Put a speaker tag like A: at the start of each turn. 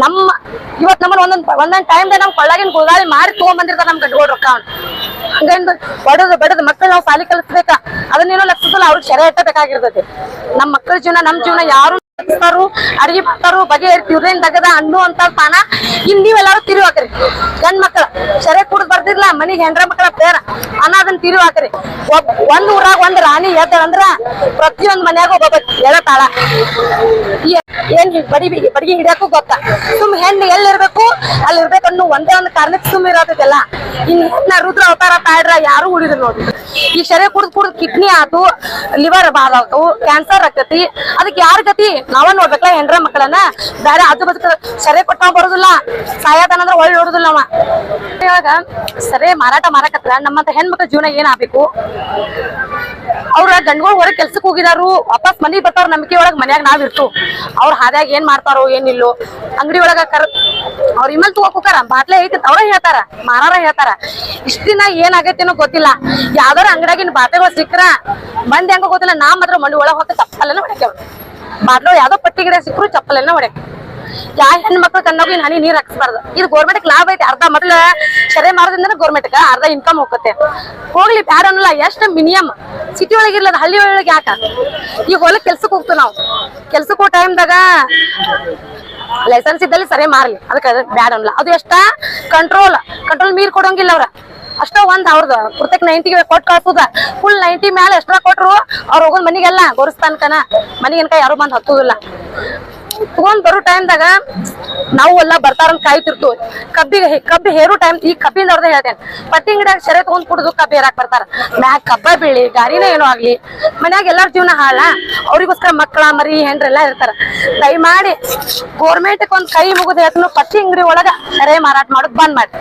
A: ನಮ್ಮ ಇವತ್ ನಮ್ಮ ಒಂದೊಂದ್ ಒಂದೊಂದ್ ಟೈಮ್ ನಮ್ ಕೊಳ್ಳಾಗಿನ ಗುಳಗಾಳಿ ಮಾರಿ ತಗೊಂಡ್ಬಂದಿರ್ತಾರ ನಮ್ ಗಂಡುಗಳ ರೊಕ್ಕ ಹಂಗಂದ್ ಬಡದ್ ಬಡದ್ ಮಕ್ಕಳು ನಾವು ಸಾಲಿ ಕಲಿಸ್ಬೇಕ? ಅದನ್ನೇನೋ ಲಕ್ಷದಲ್ಲ ಅವ್ರಿಗೆ ಶರ ಎಟ್ಟಬೇಕಾಗಿರ್ತೈತಿ ನಮ್ ಮಕ್ಕಳ ಜೀವನ, ನಮ್ ಜೀವನ ಯಾರು ಅಡಿಗೆ ಮಾಡ್ತಾರು ಬಗೆ ಇವ್ರೇನ್ ದಗದ ಅನ್ನು ಅಂತ ಸ್ಥಾನ ಇನ್ ನೀವೆಲ್ಲಾರು ತಿರುವಾಕ್ರಿ ಗಂಡ್ ಮಕ್ಕಳ ಶರೆ ಕುಡ್ದ್ ಬರ್ದಿರ್ಲ ಮನಿಗ್ ಹೆಂಡ್ರ ಮಕ್ಕಳ ಪೇರ? ಅನ್ನ ತಿರು ಹಾಕ್ರಿ. ಒಬ್, ಒಂದ್ ಊರಾಗ ಒಂದ್ ರಾಣಿ ಹೇಳ್ತಾರಂದ್ರ ಪ್ರತಿಯೊಂದ್ ಮನ್ಯಾಗ ಹೋಗ್ಬೇಕು ಹೇಳತಾಳ. ಏನ್ ಬಡಿ ಬಡಿಗೆ ಹಿಡಿಯಕ್ಕೂ ಗೊತ್ತ. ಸುಮ್ ಹೆಣ್ಣು ಎಲ್ಲಿರ್ಬೇಕು ಅಲ್ಲಿ ಇರ್ಬೇಕು ಅನ್ನೋ ಒಂದೇ ಒಂದು ಕಾರಣಕ್ಕೆ ಸುಮ್ ಇರೋದಿಲ್ಲ ಇನ್ ಹೆಣ್ಣ ರುದ್ರ ಅವತಾರ ತಾಡ್ರ ಯಾರು ಉಳಿದ್ರು ನೋಡಿ ಈ ಶರೀರ ಕುಡ್ದ್ ಕುಡ್ದ್ ಕಿಡ್ನಿ ಆತು ಲಿವರ್ ಬಾದಾವು ಕ್ಯಾನ್ಸರ್ ಆಗ್ತತಿ. ಅದಕ್ಕೆ ಯಾರ ಗತಿ? ನಾವ ನೋಡ್ಬೇಕಲ್ಲ ಹೆಂಡ್ರ ಮಕ್ಕಳನ್ನ ಬೇರೆ ಅದು ಬದುಕ ಶರೀರ ಕೊಟ್ಟ ಬರೋದಿಲ್ಲ. ಸಾಯತಾನಂದ್ರ ಒಳ್ಳೆ ನೋಡುದಿಲ್ಲ ಅವ ಇವಾಗ ಸರಿ, ಮಾರಾಟ ಮಾರಕತ್ರ, ನಮ್ಮಂತ ಹೆಣ್ಮಕ್ಳ ಜೀವನ ಏನಾಗ್ಬೇಕು? ಅವ್ರ ಗಂಡ್ಗಳು ಹೊರಗೆ ಕೆಲ್ಸಕ್ಕೆ ಹೋಗಿದಾರು, ವಾಪಸ್ ಮನೆ ಬರ್ತಾರ ನಂಬಿಕೆ ಒಳಗೆ ಮನ್ಯಾಗ ನಾವ್ ಇರ್ತು ಅವ್ರ ಹಾದ್ಯಾಗ ಏನ್ ಮಾಡ್ತಾರೋ, ಏನಿಲ್ಲೋ, ಅಂಗಡಿ ಒಳಗ ಕರ್ ಅವ್ರ ಇಮೇಲ್ ತಗೋಕೋಕಾರ ಬಾಟ್ಲೆ ಐತಿ ಅವ್ರ ಹೇಳ್ತಾರ ಮಾರಾರ ಹೇಳ್ತಾರ. ಇಷ್ಟ ದಿನ ಏನಾಗೈತೇನೋ ಗೊತ್ತಿಲ್ಲ. ಯಾವ್ದಾರ ಅಂಗಡಿಯಾಗಿನ ಬಾಟೆಗಳು ಸಿಕ್ಕ್ರ ಮಂದಿ ಹೆಂಗ ಗೊತ್ತಿಲ್ಲ, ನಾ ಮಾತ್ರ ಮಂಡಿ ಒಳಗೆ ಹೋಗ್ತಾ ಚಪ್ಪಲನ್ನ ಹೊಡ್ಯಾಕ ಬಾಟ್ಲು ಯಾವ್ದೋ ಪಟ್ಟಿ ಗಿಡ ಸಿಕ್ಕರು ಚಪ್ಪಲನ್ನ ಹೊಡ್ಯಾಕ. ಯಾ ಹೆಣ್ಮಕ್ಳು ಕಣ್ಣಾಗು ಹನಿ ನೀರ್ ಹಾಕ್ಸ್ಬಾರ್ದು. ಇದು ಗೋರ್ಮೆಂಟ್ ಲಾಭ ಐತಿ. ಅರ್ಧ ಮೊದಲ ಸರಿ ಮಾರೋದ್ರಿಂದ ಗೋರ್ಮೆಂಟ್ ಅರ್ಧ ಇನ್ಕಮ್ ಹೋಗುತ್ತೆ. ಹೋಗ್ಲಿ, ಬ್ಯಾಡ ಅನ್ನಲ್ಲ, ಎಷ್ಟು ಮಿನಿಮಮ್ ಸಿಟಿ ಒಳಗೆ ಇರ್ಲದ, ಹಳ್ಳಿ ಒಳಗೆ ಯಾಕ? ಈಗ ಹೊಲಕ್ಕೆ ಕೆಲ್ಸಕ್ಕೆ ಹೋಗ್ತೀವಿ ನಾವು. ಕೆಲ್ಸಕ್ಕೆ ಹೋಗೋ ಟೈಮ್ದಾಗ ಲೈಸೆನ್ಸ್ ಇದ್ದಲ್ಲಿ ಸರಿ ಮಾರ್ಲಿ. ಅದಕ್ಕೆ ಬ್ಯಾಡ ಅನ್ನಲ್ಲ. ಅದು ಎಷ್ಟ? ಕಂಟ್ರೋಲ್ ಕಂಟ್ರೋಲ್ ಮೀರ್ ಕೊಡೋಂಗಿಲ್ಲ ಅವ್ರ. ಅಷ್ಟ ಒಂದ್ ಅವ್ರದ್ದು ಪುರ್ತಕ್ ನೈಂಟಿಗೆ ಕೊಟ್ಟು ಕಳ್ಸುದ. ಫುಲ್ ನೈಂಟಿ ಮೇಲೆ ಎಷ್ಟ್ರ ಕೊಟ್ರು, ಅವ್ರ ಹೋಗೋದ್ ಮನಿಗೆಲ್ಲ ಗೋರಸ್ತಾನ್ಕನ ಮನಿಗನ್ಕ ಯಾರು ಬಂದ್ ಹತ್ತುದಿಲ್ಲ. ತಗೊಂಡ್ ಬರೋ ಟೈಮ್ದಾಗ ನಾವು ಎಲ್ಲ ಬರ್ತಾರಂತ ಕಾಯ್ತಿರ್ತು ಕಬ್ಬಿಗೆ ಕಬ್ಬಿ ಹೇರೋ ಟೈಮ್ ಈ ಕಬ್ಬಿಂದ ಅವ್ರದ್ದು ಹೇಳ್ತೇನೆ. ಪಟ್ಟಿ ಗಿಡ ಸೆರೆ ತಗೊಂಡ್ ಕುಡಿದು ಕಬ್ಬಿ ಹೇರಾಕ್ ಬರ್ತಾರ. ಮ್ಯಾಗ ಕಬ್ಬ ಬೀಳಿ ಗಾರಿನ ಏನೋ ಆಗ್ಲಿ, ಮನ್ಯಾಗ ಎಲ್ಲಾರ ಜೀವನ ಹಾಳ. ಅವ್ರಿಗೋಸ್ಕರ ಮಕ್ಕಳ ಮರಿ, ಹೆಂಡ್ರೆಲ್ಲ ಇರ್ತಾರ. ದಯಮಾಡಿ ಗೋರ್ಮೆಂಟ್ ಒಂದ್ ಕೈ ಮುಗಿದ ಹೇಳ್ತಾನು ಪಟ್ಟಿ ಅಂಗಡಿ ಒಳಗ ಸೆರೆ ಮಾರಾಟ ಮಾಡೋದ್ ಬಂದ್ ಮಾಡಿ